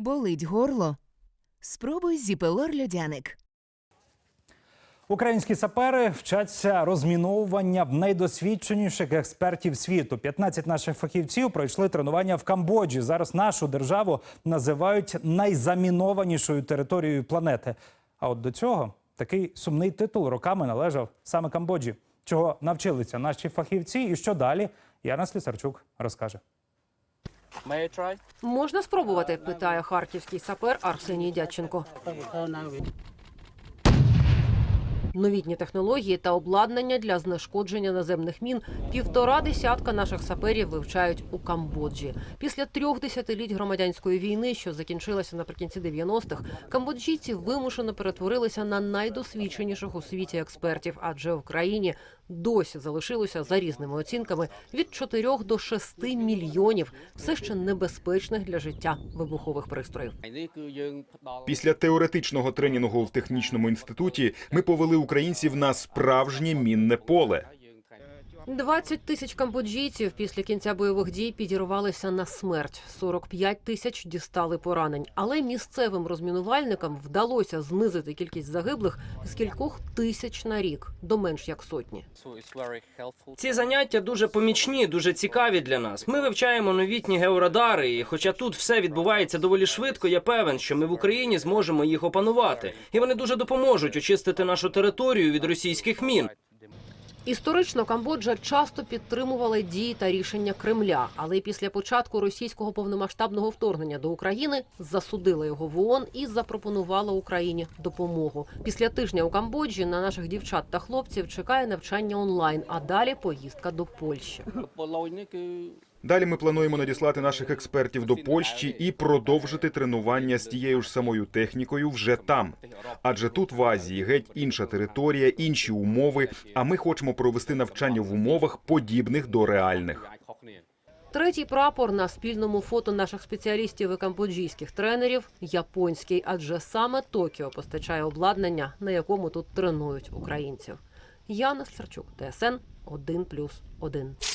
Болить горло? Спробуй зіпелор льодяник. Українські сапери вчаться розміновування в найдосвідченіших експертів світу. 15 наших фахівців пройшли тренування в Камбоджі. Зараз нашу державу називають найзамінованішою територією планети. А от до цього такий сумний титул роками належав саме Камбоджі. Чого навчилися наші фахівці, і що далі? Яна Слісарчук розкаже. Можна спробувати? питає харківський сапер Арсеній Дядченко новітні технології та обладнання для знешкодження наземних мін півтора десятка наших саперів вивчають у Камбоджі. Після трьох десятиліть громадянської війни, що закінчилася наприкінці 90-х, камбоджійці вимушено перетворилися на найдосвідченіших у світі експертів, адже в країні досі залишилося за різними оцінками від 4 до 6 мільйонів все ще небезпечних для життя вибухових пристроїв. Після теоретичного тренінгу в технічному інституті ми повели українців на справжнє мінне поле. 20 тисяч камбоджійців після кінця бойових дій підірвалися на смерть. 45 тисяч дістали поранень. Але місцевим розмінувальникам вдалося знизити кількість загиблих з кількох тисяч на рік до менш як сотні. Ці заняття дуже помічні, дуже цікаві для нас. Ми вивчаємо новітні георадари, і хоча тут все відбувається доволі швидко, я певен, що ми в Україні зможемо їх опанувати, і вони дуже допоможуть очистити нашу територію від російських мін. Історично Камбоджа часто підтримувала дії та рішення Кремля, але після початку російського повномасштабного вторгнення до України засудила його в ООН і запропонувала Україні допомогу. Після тижня у Камбоджі на наших дівчат та хлопців чекає навчання онлайн, а далі поїздка до Польщі. Далі ми плануємо надіслати наших експертів до Польщі і продовжити тренування з тією ж самою технікою вже там. Адже тут в Азії геть інша територія, інші умови. А ми хочемо провести навчання в умовах подібних до реальних. Третій прапор на спільному фото наших спеціалістів і камбоджійських тренерів японський, адже саме Токіо постачає обладнання, на якому тут тренують українців. Яна Сарчук, ТСН 1+,1.